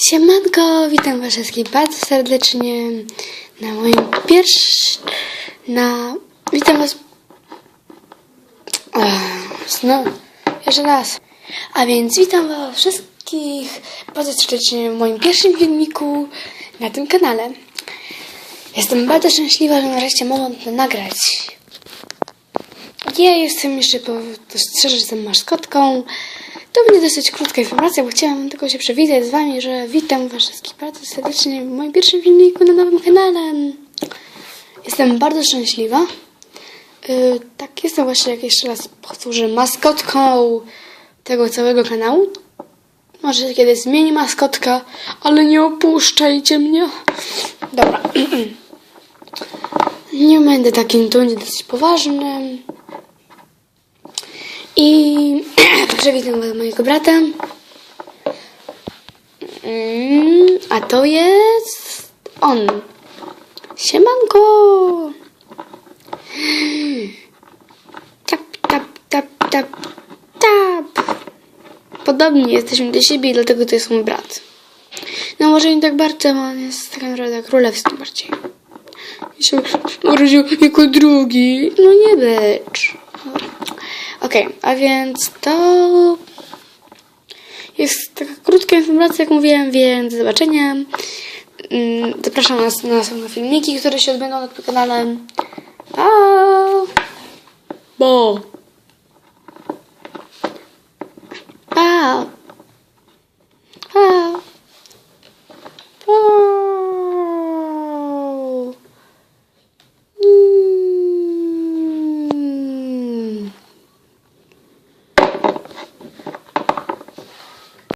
Siemanko, witam was wszystkich bardzo serdecznie na moim pierwszym... na... witam was... Znowu, jeszcze raz. A więc witam was wszystkich bardzo serdecznie w moim pierwszym filmiku na tym kanale. Jestem bardzo szczęśliwa, że nareszcie mogłam to nagrać. Ja jestem jeszcze po że jestem maskotką. To będzie dosyć krótka informacja, bo chciałam tylko się przywitać z Wami, że witam Was wszystkich bardzo serdecznie w moim pierwszym filmiku na nowym kanale. Jestem bardzo szczęśliwa. Yy, tak, jestem właśnie, jak jeszcze raz powtórzę, maskotką tego całego kanału. Może się kiedyś zmieni maskotka, ale nie opuszczajcie mnie. Dobra. Nie będę takim tonie dosyć poważnym. I przywitam was mojego brata. Mm, a to jest on. Siemanko! Tap, tap, tap, tap, tap. Podobnie jesteśmy do siebie, dlatego to jest mój brat. No może nie tak bardzo, bo on jest tak naprawdę królewskim bardziej. I się urodził jako drugi. No nie becz. Okej, a więc to jest taka krótka informacja, jak mówiłem, więc do zobaczenia. Mm, Zapraszam nas na następne filmiki, które się odbędą na tym kanale. Pa! Bo! Pa!